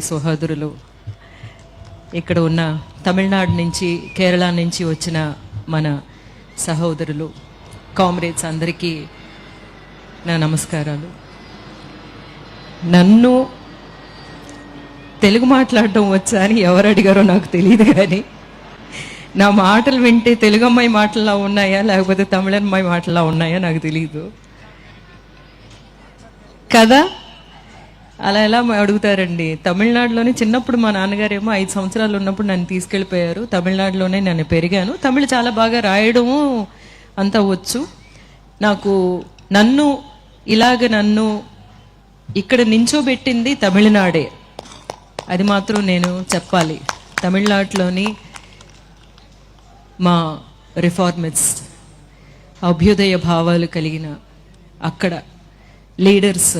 సహోదరులు ఇక్కడ ఉన్న తమిళనాడు నుంచి కేరళ నుంచి వచ్చిన మన సహోదరులు కామ్రేడ్స్ అందరికీ నా నమస్కారాలు. నన్ను తెలుగు మాట్లాడటం వచ్చా అని ఎవరు అడిగారో నాకు తెలియదు కానీ నా మాటలు వింటే తెలుగు అమ్మాయి మాటల్లో ఉన్నాయా లేకపోతే తమిళ అమ్మాయి మాటల్లో ఉన్నాయా నాకు తెలియదు కదా? అలా ఎలా అడుగుతారండి? తమిళనాడులోనే చిన్నప్పుడు మా నాన్నగారేమో ఐదు సంవత్సరాలు ఉన్నప్పుడు నన్ను తీసుకెళ్ళిపోయారు. తమిళనాడులోనే నేను పెరిగాను. తమిళ చాలా బాగా రాయడము అంతా వచ్చు. నాకు నన్ను ఇలాగ నన్ను ఇక్కడ నించోబెట్టింది తమిళనాడే. అది మాత్రం నేను చెప్పాలి. తమిళనాడులోని మా రిఫార్మిస్ట్ అభ్యుదయ భావాలు కలిగిన అక్కడ లీడర్స్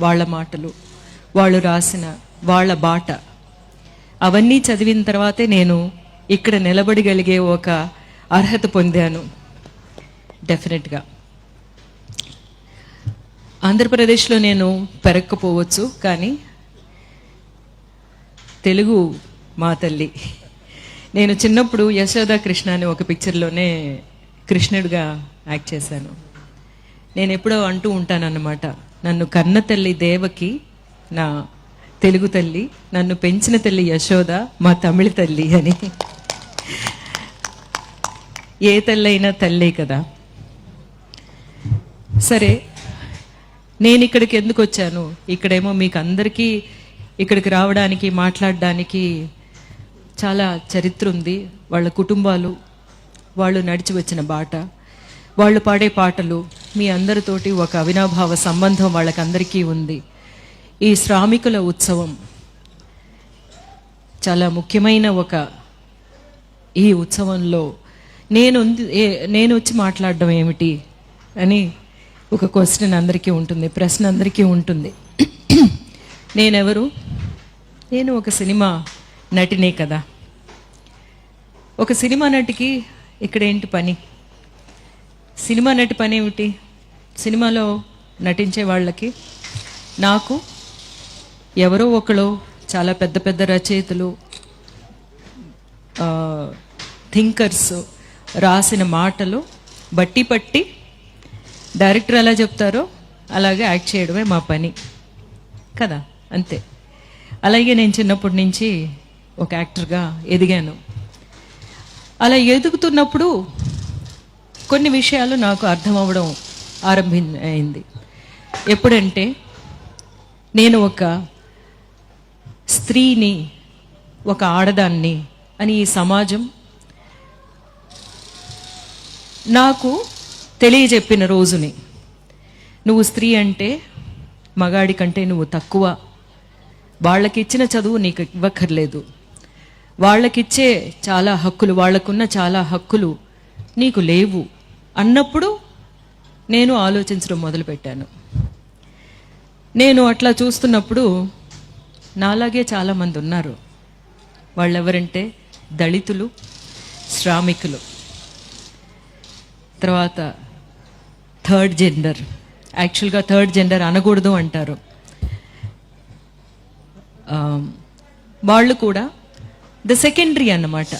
వాళ్ళ మాటలు వాళ్ళు రాసిన వాళ్ళ బాట. అవన్నీ చదివిన తర్వాతే నేను ఇక్కడ నిలబడగలిగే ఒక అర్హత పొందాను. డెఫినెట్గా ఆంధ్రప్రదేశ్లో నేను పెరగకపోవచ్చు కానీ తెలుగు మా తల్లి. నేను చిన్నప్పుడు యశోద కృష్ణ అనే ఒక పిక్చర్లోనే కృష్ణుడిగా యాక్ట్ చేశాను. నేను ఎప్పుడో అంటూ ఉంటానన్నమాట. నన్ను కన్న తల్లి దేవకి నా తెలుగు తల్లి నన్ను పెంచిన తల్లి యశోద మా తమిళ తల్లి అని. ఏ తల్లి అయినా తల్లే కదా. సరే నేను ఇక్కడికి ఎందుకు వచ్చాను? ఇక్కడేమో మీకు అందరికీ ఇక్కడికి రావడానికి మాట్లాడడానికి చాలా చరిత్ర ఉంది. వాళ్ళ కుటుంబాలు వాళ్ళు నడిచి వచ్చిన బాట వాళ్ళు పాడే పాటలు మీ అందరితోటి ఒక అవినాభావ సంబంధం వాళ్ళకందరికీ ఉంది. ఈ శ్రామికుల ఉత్సవం చాలా ముఖ్యమైన ఒక ఈ ఉత్సవంలో నేను ఉంది- ఏ- నేను వచ్చి మాట్లాడడం ఏమిటి అని ఒక క్వశ్చన్ అందరికీ ఉంటుంది ప్రశ్న అందరికీ ఉంటుంది. నేనెవరు? నేను ఒక సినిమా నటినే కదా. ఒక సినిమా నటికి ఇక్కడ ఏంటి పని? సినిమా నటి పని ఏమిటి? సినిమాలో నటించే వాళ్ళకి నాకు ఎవరో ఒకరు చాలా పెద్ద పెద్ద రచయితలు థింకర్స్ రాసిన మాటలు బట్టి పట్టి డైరెక్టర్ ఎలా చెప్తారో అలాగే యాక్ట్ చేయడమే మా పని. కదా? అంతే. అలాగే నేను చిన్నప్పటి నుంచి ఒక యాక్టర్గా ఎదిగాను. అలా ఎదుగుతున్నప్పుడు కొన్ని విషయాలు నాకు అర్థమవడం ఆరంభమైంది. ఎప్పుడంటే నేను ఒక స్త్రీని ఒక ఆడదాన్ని అని ఈ సమాజం నాకు తెలియజెప్పిన రోజుని. నువ్వు స్త్రీ అంటే మగాడి కంటే నువ్వు తక్కువ. వాళ్ళకిచ్చిన చదువు నీకు ఇవ్వక్కర్లేదు. వాళ్ళకిచ్చే చాలా హక్కులు వాళ్ళకున్న చాలా హక్కులు నీకు లేవు. అన్నప్పుడు నేను ఆలోచించడం మొదలుపెట్టాను. నేను అట్లా చూస్తున్నప్పుడు నాలాగే చాలామంది ఉన్నారు. వాళ్ళెవరంటే దళితులు శ్రామికులు. తర్వాత థర్డ్ జెండర్. యాక్చువల్గా థర్డ్ జెండర్ అనకూడదు అంటారు. వాళ్ళు కూడా ద సెకండరీ అన్నమాట.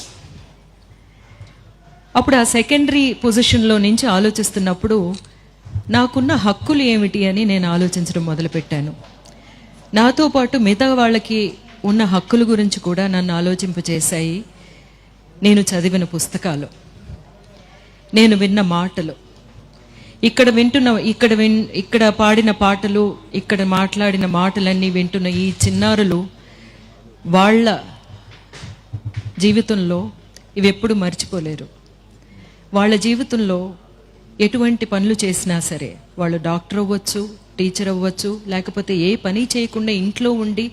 అప్పుడు ఆ సెకండరీ పొజిషన్లో నుంచి ఆలోచిస్తున్నప్పుడు నాకున్న హక్కులు ఏమిటి అని నేను ఆలోచించడం మొదలుపెట్టాను. నాతో పాటు మిగతా వాళ్ళకి ఉన్న హక్కుల గురించి కూడా నన్ను ఆలోచింపచేశాయి నేను చదివిన పుస్తకాలు. నేను విన్న మాటలు. ఇక్కడ వింటున్న ఇక్కడ విన్ ఇక్కడ పాడిన పాటలు ఇక్కడ మాట్లాడిన మాటలన్నీ వింటున్న ఈ చిన్నారులు వాళ్ళ జీవితంలో ఇవి ఎప్పుడు మర్చిపోలేరు. వాళ్ళ జీవితంలో ఎటువంటి పనులు చేసినా సరే వాళ్ళు డాక్టర్ అవ్వచ్చు టీచర్ అవ్వచ్చు లేకపోతే ఏ పని చేయకుండా ఇంట్లో ఉండి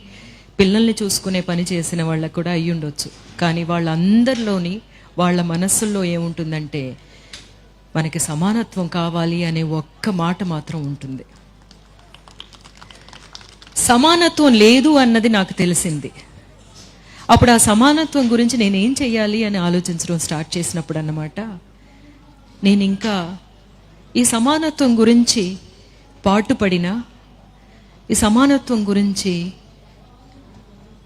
పిల్లల్ని చూసుకునే పని చేసిన వాళ్ళకు కూడా అయ్యి ఉండొచ్చు. కానీ వాళ్ళందరిలోని వాళ్ళ మనస్సుల్లో ఏముంటుందంటే మనకి సమానత్వం కావాలి అనే ఒక్క మాట మాత్రం ఉంటుంది. సమానత్వం లేదు అన్నది నాకు తెలిసింది. అప్పుడు ఆ సమానత్వం గురించి నేనేం చేయాలి అని ఆలోచించడం స్టార్ట్ చేసినప్పుడు అన్నమాట నేను ఇంకా ఈ సమానత్వం గురించి పాటుపడిన ఈ సమానత్వం గురించి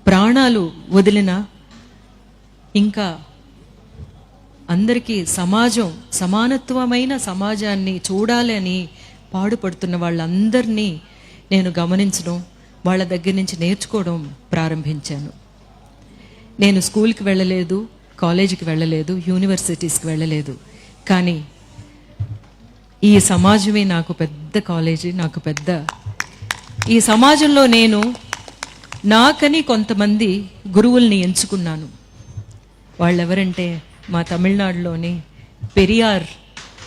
ప్రాణాలు వదిలిన ఇంకా అందరికీ సమాజం సమానత్వమైన సమాజాన్ని చూడాలని పాడుపడుతున్న వాళ్ళందరినీ నేను గమనించడం వాళ్ళ దగ్గర నుంచి నేర్చుకోవడం ప్రారంభించాను. నేను స్కూల్కి వెళ్ళలేదు కాలేజీకి వెళ్ళలేదు యూనివర్సిటీస్కి వెళ్ళలేదు. కానీ ఈ సమాజమే నాకు పెద్ద కాలేజీ నాకు పెద్ద. ఈ సమాజంలో నేను నాకని కొంతమంది గురువుల్ని ఎంచుకున్నాను. వాళ్ళెవరంటే మా తమిళనాడులోని పెరియార్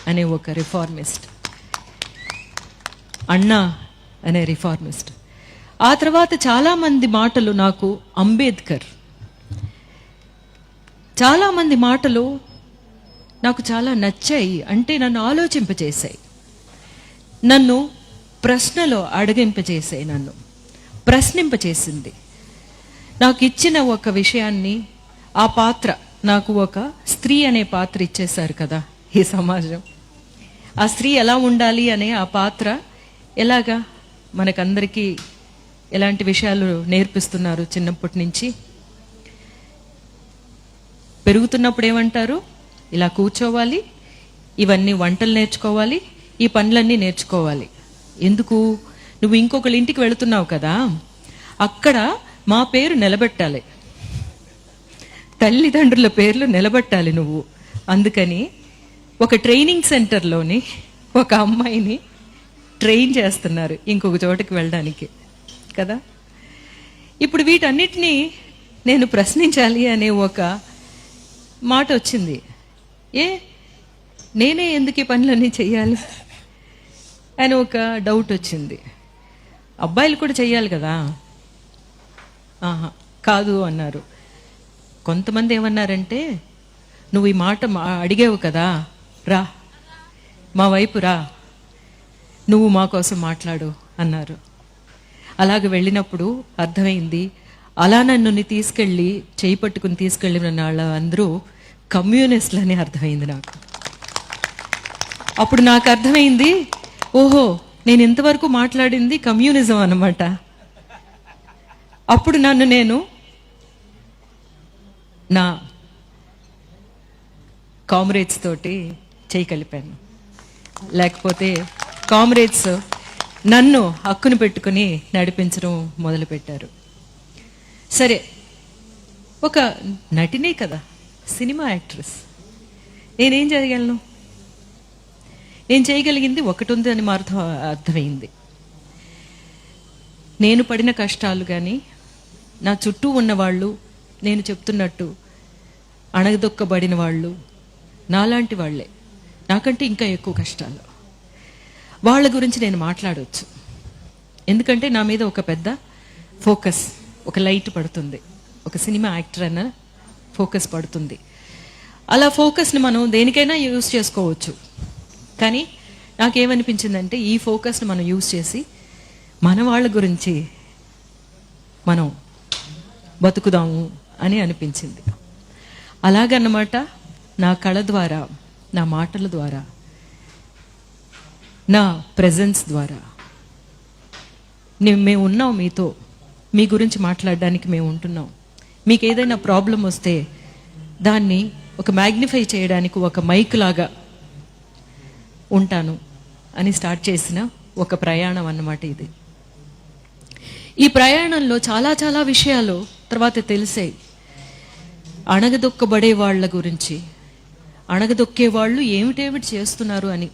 అనే ఒక రిఫార్మిస్ట్. అన్నా అనే రిఫార్మిస్ట్. ఆ తర్వాత చాలామంది మాటలు నాకు అంబేద్కర్. చాలామంది మాటలు నాకు చాలా నచ్చాయి అంటే నన్ను ఆలోచింపజేశాయి. నన్ను ప్రశ్నలో అడగింపజేసాయి నన్ను. ప్రశ్నింపచేసింది నాకు ఇచ్చిన ఒక విషయాన్ని ఆ పాత్ర నాకు ఒక స్త్రీ అనే పాత్ర ఇచ్చేశారు కదా ఈ సమాజం. ఆ స్త్రీ ఎలా ఉండాలి అనే ఆ పాత్ర ఎలాగా మనకందరికీ ఎలాంటి విషయాలు నేర్పిస్తున్నారు చిన్నప్పటి నుంచి? పెరుగుతున్నప్పుడు ఏమంటారు? ఇలా కూర్చోవాలి ఇవన్నీ వంటలు నేర్చుకోవాలి ఈ పనులన్నీ నేర్చుకోవాలి. ఎందుకు? నువ్వు ఇంకొకళ్ళ ఇంటికి వెళుతున్నావు కదా అక్కడ మా పేరు నిలబెట్టాలి. తల్లిదండ్రుల పేర్లు నిలబెట్టాలి నువ్వు. అందుకని ఒక ట్రైనింగ్ సెంటర్లోని ఒక అమ్మాయిని ట్రైన్ చేస్తున్నారు ఇంకొక చోటకి వెళ్ళడానికి కదా? ఇప్పుడు వీటన్నిటినీ నేను ప్రశ్నించాలి అనే ఒక మాట వచ్చింది. ఏ? నేనే ఎందుకు ఈ పనులన్నీ చెయ్యాలి? అని ఒక డౌట్ వచ్చింది. అబ్బాయిలు కూడా చెయ్యాలి కదా? ఆహా కాదు అన్నారు. కొంతమంది ఏమన్నారంటే నువ్వు ఈ మాట మా- అడిగావు కదా రా. మా వైపు రా. నువ్వు మా కోసం మాట్లాడు అన్నారు. అలాగ వెళ్ళినప్పుడు అర్థమైంది అలా నన్ను తీసుకెళ్ళి చేయి పట్టుకుని తీసుకెళ్ళిన వాళ్ళ అందరూ కమ్యూనిస్టులని అర్థమైంది నాకు. అప్పుడు నాకు అర్థమైంది ఓహో నేను ఇంతవరకు మాట్లాడింది కమ్యూనిజం అనమాట అప్పుడు నన్ను నేను నా కామ్రేడ్స్ తోటి చేయి కలిపాను. లేకపోతే కామ్రేడ్స్ నన్ను హక్కును పెట్టుకుని నడిపించడం మొదలుపెట్టారు. సరే ఒక నటినే కదా. Cinema actress. నేనేం చేయగలను? నేను చేయగలిగింది ఒకటి ఉంది అని మార్థం అర్థమైంది. నేను పడిన కష్టాలు కానీ నా చుట్టూ ఉన్నవాళ్ళు నేను చెప్తున్నట్టు అణగదొక్కబడిన వాళ్ళు నాలాంటి వాళ్ళే. నాకంటే ఇంకా ఎక్కువ కష్టాలు. వాళ్ళ గురించి నేను మాట్లాడవచ్చు ఎందుకంటే నా మీద ఒక పెద్ద ఫోకస్ ఒక లైట్ పడుతుంది. ఒక సినిమా యాక్టర్ అన్న ఫోకస్ పడుతుంది. అలా ఫోకస్ని మనం దేనికైనా యూజ్ చేసుకోవచ్చు. కానీ నాకేమనిపించిందంటే ఈ ఫోకస్ని మనం యూజ్ చేసి మన వాళ్ళ గురించి మనం బతుకుదాము అని అనిపించింది. అలాగన్నమాట నా కళ ద్వారా నా మాటల ద్వారా నా ప్రెజెన్స్ ద్వారా. నేను మేము ఉన్నాం మీతో మీ గురించి మాట్లాడడానికి మేము ఉంటున్నాం మీకు ఏదైనా ప్రాబ్లం వస్తే దాన్ని ఒక మ్యాగ్నిఫై చేయడానికి ఒక మైక్ లాగా ఉంటాను అని స్టార్ట్ చేసిన ఒక ప్రయాణం అన్నమాట ఇది. ఈ ప్రయాణంలో చాలా చాలా విషయాలు తర్వాత తెలిసాయి. అణగదొక్కబడే వాళ్ళ గురించి అణగదొక్కే వాళ్ళు ఏమిటేమిటి చేస్తున్నారు అని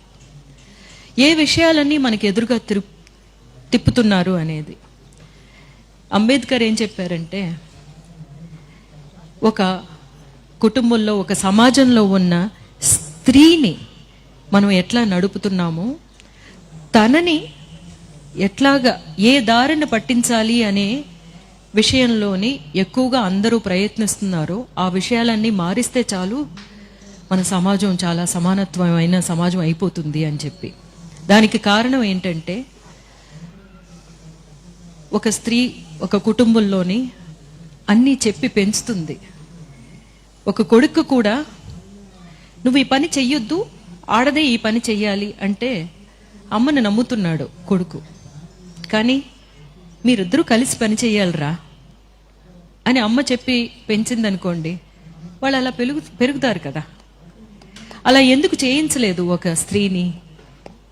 ఏ విషయాలన్నీ మనకి ఎదురుగా తిరు తిప్పుతున్నారు అనేది. అంబేద్కర్ ఏం చెప్పారంటే ఒక కుటుంబంలో ఒక సమాజంలో ఉన్న స్త్రీని మనం ఎట్లా నడుపుతున్నామో తనని ఎట్లాగా ఏ దారిని పట్టించాలి అనే విషయంలోని ఎక్కువగా అందరూ ప్రయత్నిస్తున్నారో. ఆ విషయాలన్నీ మారిస్తే చాలు మన సమాజం చాలా సమానత్వమైన సమాజం అయిపోతుంది అని చెప్పి. దానికి కారణం ఏంటంటే ఒక స్త్రీ ఒక కుటుంబంలోని అన్నీ చెప్పి పెంచుతుంది. ఒక కొడుకు కూడా నువ్వు ఈ పని చెయ్యొద్దు ఆడదే ఈ పని చెయ్యాలి అంటే అమ్మను నమ్ముతున్నాడు కొడుకు. కానీ మీరిద్దరూ కలిసి పని చేయాలిరా అని అమ్మ చెప్పి పెంచిందనుకోండి వాళ్ళు అలా పెరుగు పెరుగుతారు కదా. అలా ఎందుకు చేయించలేదు ఒక స్త్రీని?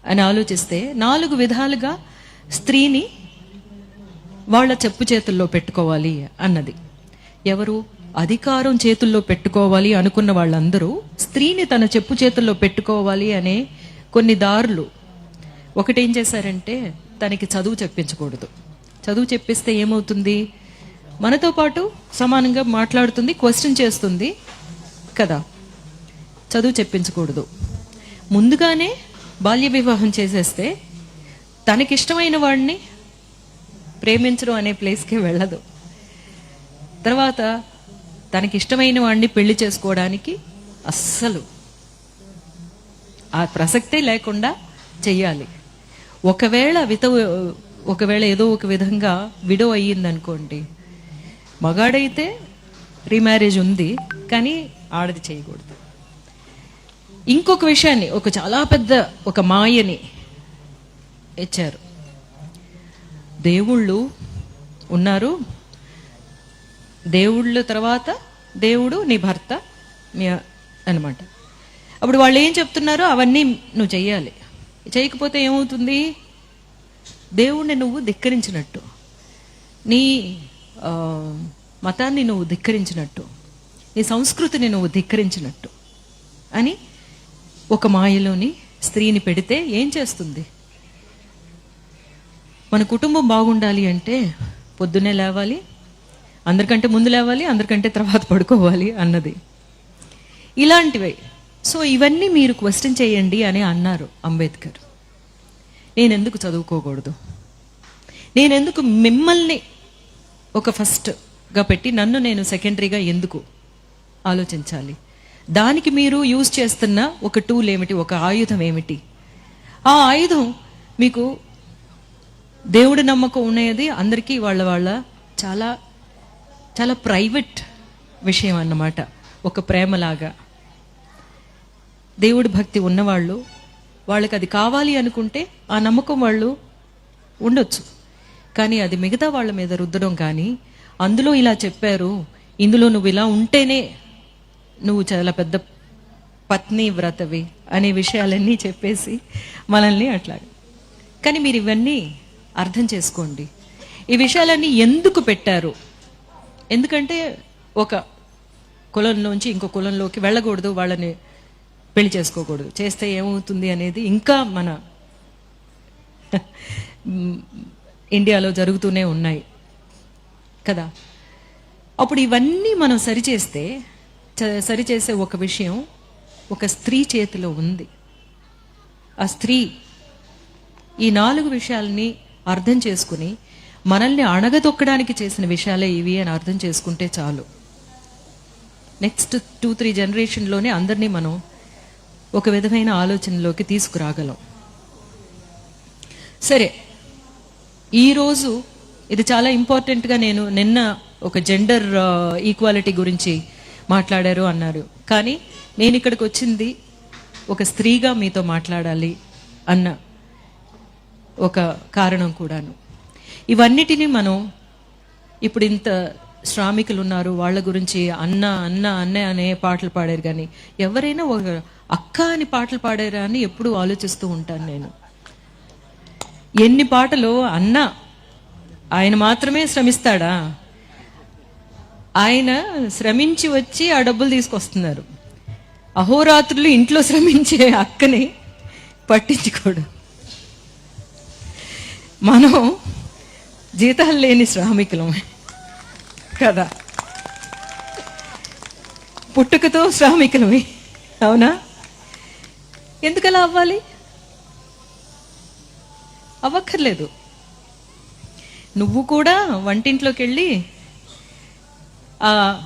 అని ఆలోచిస్తే నాలుగు విధాలుగా స్త్రీని వాళ్ళ చెప్పు చేతుల్లో పెట్టుకోవాలి అన్నది. ఎవరు అధికారం చేతుల్లో పెట్టుకోవాలి అనుకున్న వాళ్ళందరూ స్త్రీని తన చెప్పు చేతుల్లో పెట్టుకోవాలి అనే కొన్ని దారులు. ఒకటేం చేశారంటే తనకి చదువు చెప్పించకూడదు. చదువు చెప్పిస్తే ఏమవుతుంది? మనతో పాటు సమానంగా మాట్లాడుతుంది క్వశ్చన్ చేస్తుంది కదా. చదువు చెప్పించకూడదు. ముందుగానే బాల్య వివాహం చేసేస్తే తనకిష్టమైన వాడిని ప్రేమించడం అనే ప్లేస్కి వెళ్ళదు. తర్వాత తనకి ఇష్టమైన వాడిని పెళ్ళి చేసుకోవడానికి అస్సలు ఆ ప్రసక్తే లేకుండా చెయ్యాలి. ఒకవేళ విత ఒకవేళ ఏదో ఒక విధంగా విడో అయ్యిందనుకోండి మగాడైతే రీమ్యారేజ్ ఉంది కానీ ఆడది చేయకూడదు. ఇంకొక విషయాన్ని ఒక చాలా పెద్ద ఒక మాయని ఇచ్చారు. దేవుళ్ళు ఉన్నారు. దేవుళ్ళ తర్వాత దేవుడు నీ భర్త మీ అనమాట అప్పుడు వాళ్ళు ఏం చెప్తున్నారో అవన్నీ నువ్వు చెయ్యాలి. చేయకపోతే ఏమవుతుంది? దేవుణ్ణి నువ్వు ధిక్కరించినట్టు. నీ మతాన్ని నువ్వు ధిక్కరించినట్టు. నీ సంస్కృతిని నువ్వు ధిక్కరించినట్టు. అని ఒక మాయలోని స్త్రీని పెడితే ఏం చేస్తుంది? మన కుటుంబం బాగుండాలి అంటే పొద్దున్నే లేవాలి అందరికంటే ముందు లేవాలి అందరికంటే తర్వాత పడుకోవాలి అన్నది. ఇలాంటివి. సో ఇవన్నీ మీరు క్వశ్చన్ చేయండి అని అన్నారు అంబేద్కర్. నేను ఎందుకు చదువుకోకూడదు? నేను ఎందుకు మిమ్మల్ని ఒక ఫస్ట్గా పెట్టి నన్ను నేను సెకండరీగా ఎందుకు ఆలోచించాలి? దానికి మీరు యూజ్ చేస్తున్న ఒక టూల్ ఏమిటి? ఒక ఆయుధం ఏమిటి? ఆ ఆయుధం మీకు దేవుడి నమ్మకం ఉన్నది అందరికీ వాళ్ళ వాళ్ళ చాలా చాలా ప్రైవేట్ విషయం అన్నమాట. ఒక ప్రేమలాగా. దేవుడి భక్తి ఉన్నవాళ్ళు వాళ్ళకి అది కావాలి అనుకుంటే ఆ నమ్మకం వాళ్ళు ఉండొచ్చు. కానీ అది మిగతా వాళ్ళ మీద రుద్దడం కానీ అందులో ఇలా చెప్పారు ఇందులో నువ్వు ఇలా ఉంటేనే నువ్వు చాలా పెద్ద పత్ని వ్రతవి అనే విషయాలన్నీ చెప్పేసి మనల్ని అట్లా కానీ మీరు ఇవన్నీ అర్థం చేసుకోండి. ఈ విషయాలన్నీ ఎందుకు పెట్టారు? ఎందుకంటే ఒక కులంలోంచి ఇంకో కులంలోకి వెళ్ళకూడదు వాళ్ళని పెళ్ళి చేసుకోకూడదు. చేస్తే ఏమవుతుంది అనేది ఇంకా మన ఇండియాలో జరుగుతూనే ఉన్నాయి. కదా? అప్పుడు ఇవన్నీ మనం సరిచేస్తే చ- సరిచేసే ఒక విషయం ఒక స్త్రీ చేతిలో ఉంది. ఆ స్త్రీ ఈ నాలుగు విషయాల్ని అర్థం చేసుకుని మనల్ని అణగదొక్కడానికి చేసిన విషయాలే ఇవి అని అర్థం చేసుకుంటే చాలు. నెక్స్ట్ టూ త్రీ జనరేషన్లోనే అందరినీ మనం ఒక విధమైన ఆలోచనలోకి తీసుకురాగలం. సరే ఈరోజు ఇది చాలా ఇంపార్టెంట్గా నేను నిన్న ఒక జెండర్ ఈక్వాలిటీ uh, గురించి మాట్లాడారు అన్నారు. కానీ నేను ఇక్కడికి వచ్చింది ఒక స్త్రీగా మీతో మాట్లాడాలి అన్న ఒక కారణం కూడాను. ఇవన్నిటినీ మనం ఇప్పుడు ఇంత శ్రామికులు ఉన్నారు వాళ్ళ గురించి అన్న అన్న అన్న అనే పాటలు పాడారు కానీ ఎవరైనా ఒక అక్క అని పాటలు పాడారా అని ఎప్పుడూ ఆలోచిస్తూ ఉంటాను నేను. ఎన్ని పాటలు అన్న ఆయన మాత్రమే శ్రమిస్తాడా? ఆయన శ్రమించి వచ్చి ఆ డబ్బులు తీసుకొస్తున్నారు. అహోరాత్రులు ఇంట్లో శ్రమించే అక్కని పట్టించుకోడు. మనం జీతాలు లేని శ్రామికులం. కదా? పుట్టుకతో శ్రామికులమే. అవునా? ఎందుకలా అవ్వాలి? అవ్వక్కర్లేదు. నువ్వు కూడా వంటింట్లోకి వెళ్ళి ఆ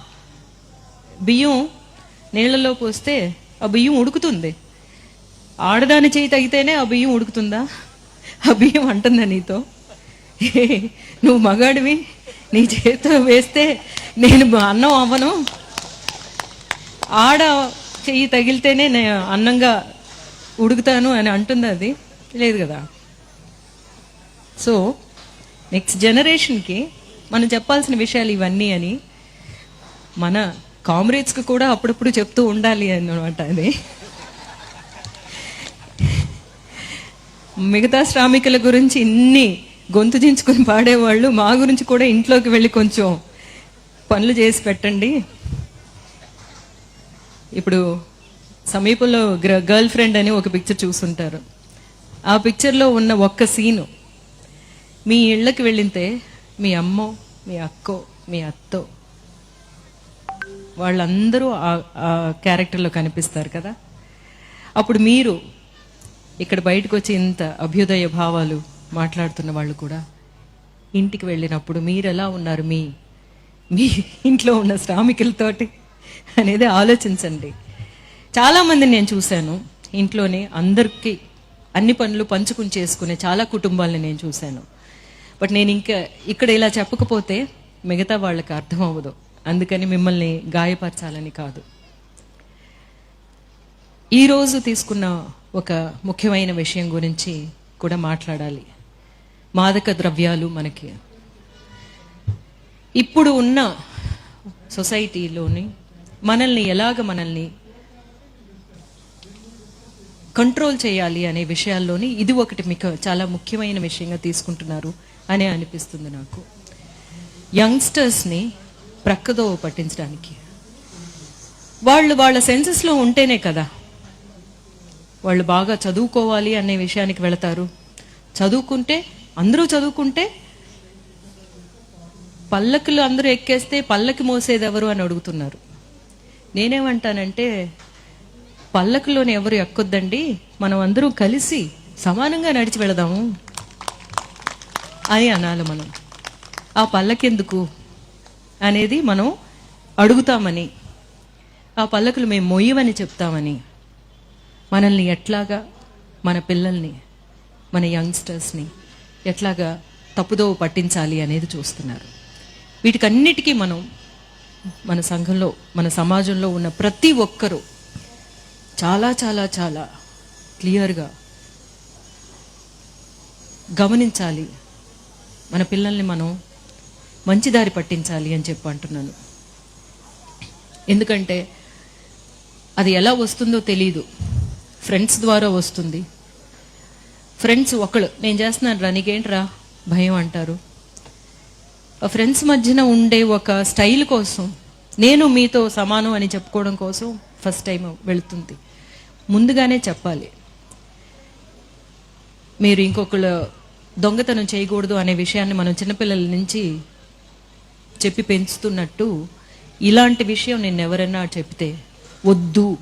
బియ్యం నీళ్ళలో పోస్తే ఆ బియ్యం ఉడుకుతుంది. ఆడదాని చేయి తగితేనే ఆ బియ్యం ఉడుకుతుందా? ఆ బియ్యం అంటుందా నీతో? నువ్వు మగాడివి నీ చేతితో వేస్తే నేను అన్నం అవ్వను. ఆడ చెయ్యి తగిలితేనే నేను అన్నంగా ఉడుకుతాను అని అంటుంది అది? లేదు కదా. సో నెక్స్ట్ జనరేషన్కి మనం చెప్పాల్సిన విషయాలు ఇవన్నీ అని మన కామ్రేడ్స్కి కూడా అప్పుడప్పుడు చెప్తూ ఉండాలి అన్నమాట అది. మిగతా శ్రామికుల గురించి ఇన్ని గొంతు దించుకొని పాడేవాళ్ళు మా గురించి కూడా ఇంట్లోకి వెళ్ళి కొంచెం పనులు చేసి పెట్టండి. ఇప్పుడు సమీపంలో గర్ల్ ఫ్రెండ్ అని ఒక పిక్చర్ చూసుంటారు. ఆ పిక్చర్లో ఉన్న ఒక్క సీను. మీ ఇళ్ళకి వెళ్ళితే మీ అమ్మో మీ అక్కో మీ అత్తో వాళ్ళందరూ ఆ క్యారెక్టర్లో కనిపిస్తారు కదా. అప్పుడు మీరు ఇక్కడ బయటకు వచ్చి ఇంత అభ్యుదయ భావాలు మాట్లాడుతున్న వాళ్ళు కూడా ఇంటికి వెళ్ళినప్పుడు మీరు ఎలా ఉన్నారు మీ మీ ఇంట్లో ఉన్న శ్రామికులతోటి అనేది ఆలోచించండి. చాలామందిని నేను చూశాను ఇంట్లోనే అందరికీ అన్ని పనులు పంచుకుని చేసుకునే చాలా కుటుంబాలను నేను చూశాను. బట్ నేను ఇంకా ఇక్కడ ఇలా చెప్పకపోతే మిగతా వాళ్ళకి అర్థం అవ్వదు. అందుకని మిమ్మల్ని గాయపరచాలని కాదు. ఈరోజు తీసుకున్న ఒక ముఖ్యమైన విషయం గురించి కూడా మాట్లాడాలి. మాదక ద్రవ్యాలు మనకి. ఇప్పుడు ఉన్న సొసైటీలోని మనల్ని ఎలాగ మనల్ని కంట్రోల్ చేయాలి అనే విషయాల్లోని ఇది ఒకటి మీకు చాలా ముఖ్యమైన విషయంగా తీసుకుంటున్నారు అని అనిపిస్తుంది నాకు. యంగ్స్టర్స్ని ప్రక్కదో పట్టించడానికి. వాళ్ళు వాళ్ళ సెన్సెస్లో ఉంటేనే కదా వాళ్ళు బాగా చదువుకోవాలి అనే విషయానికి వెళతారు. చదువుకుంటే అందరూ చదువుకుంటే పల్లకులు అందరూ ఎక్కేస్తే పల్లకి మోసేది ఎవరు అని అడుగుతున్నారు. నేనేమంటానంటే పల్లకులోని ఎవరు ఎక్కొద్దండి మనం అందరూ కలిసి సమానంగా నడిచి వెళదాము అని అనాలి మనం. ఆ పల్లకెందుకు అనేది మనం అడుగుతామని ఆ పల్లకులు మేము మొయ్యమని చెప్తామని మనల్ని ఎట్లాగా మన పిల్లల్ని మన యంగ్స్టర్స్ని ఎట్లాగా తప్పుదోవ పట్టించాలి అనేది చూస్తున్నారు. వీటికన్నిటికీ మనం మన సంఘంలో మన సమాజంలో ఉన్న ప్రతి ఒక్కరూ చాలా చాలా చాలా క్లియర్గా గమనించాలి. మన పిల్లల్ని మనం మంచిదారి పట్టించాలి అని చెప్పి అంటున్నాను. ఎందుకంటే అది ఎలా వస్తుందో తెలియదు ఫ్రెండ్స్ ద్వారా వస్తుంది. ఫ్రెండ్స్ ఒకళ్ళు నేను చేస్తున్నాను రా నీకేంట్రా? భయం అంటారు. ఆ ఫ్రెండ్స్ మధ్యన ఉండే ఒక స్టైల్ కోసం నేను మీతో సమానం అని చెప్పుకోవడం కోసం ఫస్ట్ టైం వెళుతుంది. ముందుగానే చెప్పాలి. మీరు ఇంకొకళ్ళు దొంగతనం చేయకూడదు అనే విషయాన్ని మనం చిన్నపిల్లల నుంచి చెప్పి పెంచుతున్నట్టు ఇలాంటి విషయం నేను ఎవరైనా చెప్తే వద్దు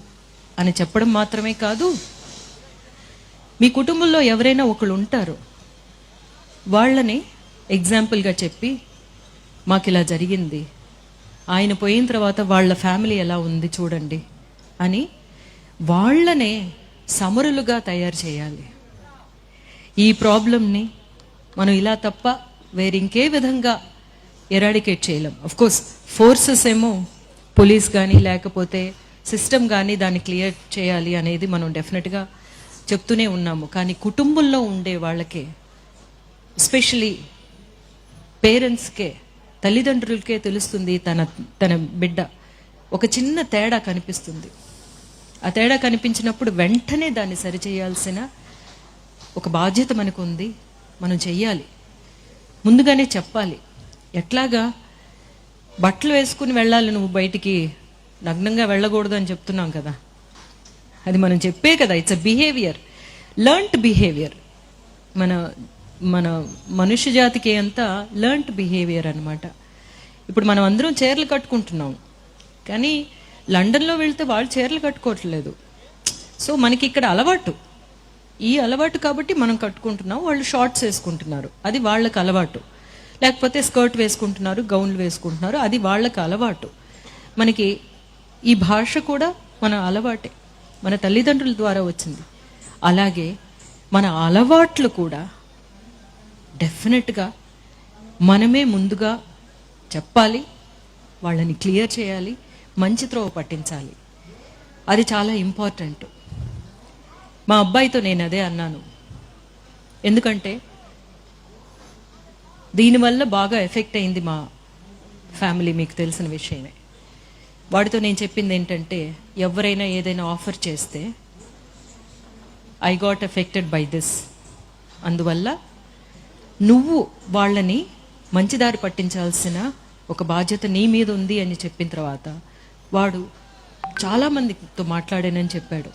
అని చెప్పడం మాత్రమే కాదు మీ కుటుంబంలో ఎవరైనా ఒకళ్ళు ఉంటారు వాళ్ళని ఎగ్జాంపుల్గా చెప్పి మాకు ఇలా జరిగింది ఆయన పోయిన తర్వాత వాళ్ళ ఫ్యామిలీ ఎలా ఉంది చూడండి అని వాళ్ళనే సమరులుగా తయారు చేయాలి. ఈ ప్రాబ్లంని మనం ఇలా తప్ప వేరింకే విధంగా ఎరాడికేట్ చేయలేం. అఫ్ కోర్స్ ఫోర్సెస్ ఏమో పోలీస్ కానీ లేకపోతే సిస్టమ్ కానీ దాన్ని క్లియర్ చేయాలి అనేది మనం డెఫినెట్గా చెప్తూనే ఉన్నాము. కానీ కుటుంబంలో ఉండే వాళ్ళకే ఎస్పెషలీ పేరెంట్స్కే తల్లిదండ్రులకే తెలుస్తుంది తన తన బిడ్డ. ఒక చిన్న తేడా కనిపిస్తుంది. ఆ తేడా కనిపించినప్పుడు వెంటనే దాన్ని సరిచేయాల్సిన ఒక బాధ్యత మనకు ఉంది మనం చెయ్యాలి. ముందుగానే చెప్పాలి. ఎట్లాగా బట్టలు వేసుకుని వెళ్ళాలి నువ్వు బయటికి? నగ్నంగా వెళ్ళకూడదు అని చెప్తున్నాం కదా. అది మనం చెప్పే కదా it's a behaviour learnt behaviour మన మన మనుష్య జాతికి అంతా లర్న్ట్ బిహేవియర్ అనమాట ఇప్పుడు మనం అందరం చీరలు కట్టుకుంటున్నాం. కానీ లండన్లో వెళ్తే వాళ్ళు చీరలు కట్టుకోవట్లేదు. సో మనకి ఇక్కడ అలవాటు. ఈ అలవాటు కాబట్టి మనం కట్టుకుంటున్నాం వాళ్ళు షార్ట్స్ వేసుకుంటున్నారు. అది వాళ్ళకి అలవాటు. లేకపోతే స్కర్ట్ వేసుకుంటున్నారు గౌన్లు వేసుకుంటున్నారు అది వాళ్ళకి అలవాటు. మనకి ఈ భాష కూడా మన అలవాటే. మన తల్లిదండ్రుల ద్వారా వచ్చింది. అలాగే మన అలవాట్లు కూడా డెఫినెట్గా మనమే ముందుగా చెప్పాలి వాళ్ళని క్లియర్ చేయాలి మంచి త్రోవ పట్టించాలి. అది చాలా ఇంపార్టెంట్. మా అబ్బాయితో నేను అదే అన్నాను. ఎందుకంటే దీనివల్ల బాగా ఎఫెక్ట్ అయింది మా ఫ్యామిలీ మీకు తెలిసిన విషయమే. వాడితో నేను చెప్పింది ఏంటంటే ఎవరైనా ఏదైనా ఆఫర్ చేస్తే I got affected by this అందువల్ల నువ్వు వాళ్ళని మంచిదారి పట్టించాల్సిన ఒక బాధ్యత నీ మీద ఉంది అని చెప్పిన తర్వాత వాడు చాలామందితో మాట్లాడానని చెప్పాడు.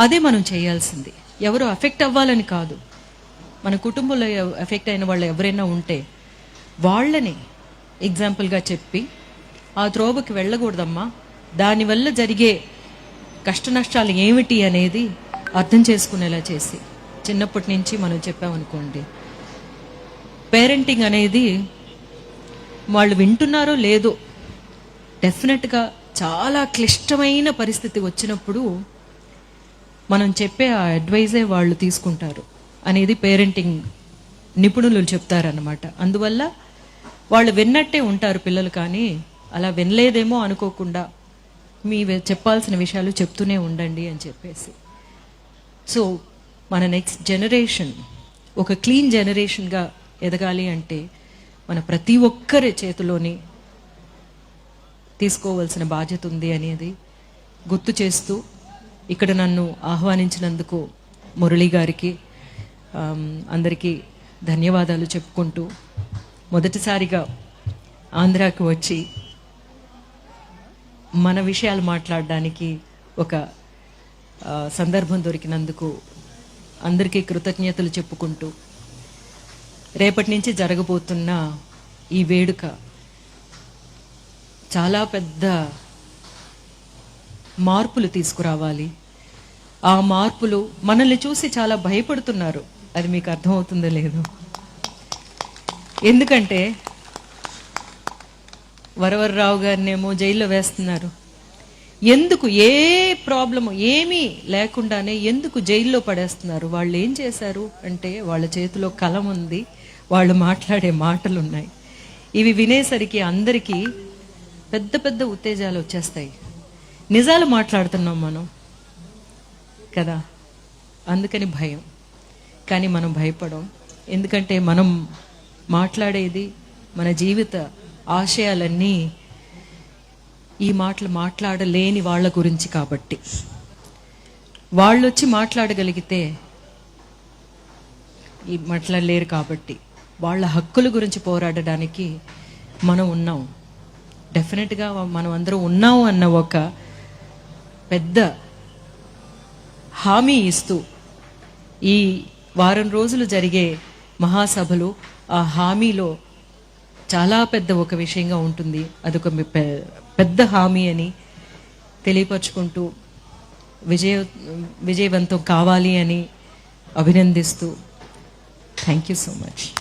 అదే మనం చేయాల్సింది. ఎవరు అఫెక్ట్ అవ్వాలని కాదు. మన కుటుంబంలో ఎఫెక్ట్ అయిన వాళ్ళు ఎవరైనా ఉంటే వాళ్ళని ఎగ్జాంపుల్గా చెప్పి ఆ త్రోవకి వెళ్ళకూడదమ్మా. దానివల్ల జరిగే కష్ట నష్టాలు ఏమిటి అనేది అర్థం చేసుకునేలా చేసి. చిన్నప్పటి నుంచి మనం చెప్పామనుకోండి. పేరెంటింగ్ అనేది వాళ్ళు వింటున్నారో లేదో డెఫినెట్గా చాలా క్లిష్టమైన పరిస్థితి వచ్చినప్పుడు మనం చెప్పే ఆ అడ్వైజే వాళ్ళు తీసుకుంటారు అనేది పేరెంటింగ్ నిపుణులు చెప్తారన్నమాట. అందువల్ల వాళ్ళు విన్నట్టే ఉంటారు పిల్లలు కానీ అలా వినలేదేమో అనుకోకుండా మీ చెప్పాల్సిన విషయాలు చెప్తూనే ఉండండి అని చెప్పేసి. సో మన నెక్స్ట్ జనరేషన్ ఒక క్లీన్ జనరేషన్గా ఎదగాలి అంటే మన ప్రతి ఒక్కరి చేతిలోని తీసుకోవాల్సిన బాధ్యత ఉంది అనేది గుర్తు చేస్తూ ఇక్కడ నన్ను ఆహ్వానించినందుకు మురళి గారికి అందరికీ ధన్యవాదాలు చెప్పుకుంటూ మొదటిసారిగా ఆంధ్రాకు వచ్చి మన విషయాలు మాట్లాడడానికి ఒక సందర్భం దొరికినందుకు అందరికీ కృతజ్ఞతలు చెప్పుకుంటూ రేపటి నుంచి జరగబోతున్న ఈ వేడుక చాలా పెద్ద మార్పులు తీసుకురావాలి. ఆ మార్పులు మనల్ని చూసి చాలా భయపడుతున్నారు. అది మీకు అర్థమవుతుందో లేదో. ఎందుకంటే వరవరరావు గారినేమో జైల్లో వేస్తున్నారు. ఎందుకు ఏ ప్రాబ్లం ఏమీ లేకుండానే ఎందుకు జైల్లో పడేస్తున్నారు? వాళ్ళు ఏం చేశారు అంటే వాళ్ళ చేతిలో కలం ఉంది వాళ్ళు మాట్లాడే మాటలు ఉన్నాయి ఇవి వినేసరికి అందరికీ పెద్ద పెద్ద ఉత్తేజాలు వచ్చేస్తాయి. నిజాలు మాట్లాడుతున్నాం మనం కదా? అందుకని భయం. కానీ మనం భయపడం ఎందుకంటే మనం మాట్లాడేది మన జీవిత ఆశయాలన్నీ ఈ మాటలు మాట్లాడలేని వాళ్ళ గురించి కాబట్టి. వాళ్ళు వచ్చి మాట్లాడగలిగితే ఈ మాట్లాడలేరు కాబట్టి. వాళ్ళ హక్కుల గురించి పోరాడడానికి మనం ఉన్నాం. డెఫినెట్గా మనం అందరూ ఉన్నాం అన్న ఒక పెద్ద హామీ ఇస్తూ ఈ వారం రోజులు జరిగే మహాసభలు ఆ హామీలో చాలా పెద్ద ఒక విషయంగా ఉంటుంది. అదొక పెద్ద హామీ అని తెలియపరుచుకుంటూ విజయ విజయవంతం కావాలి అని అభినందిస్తూ. Thank you so much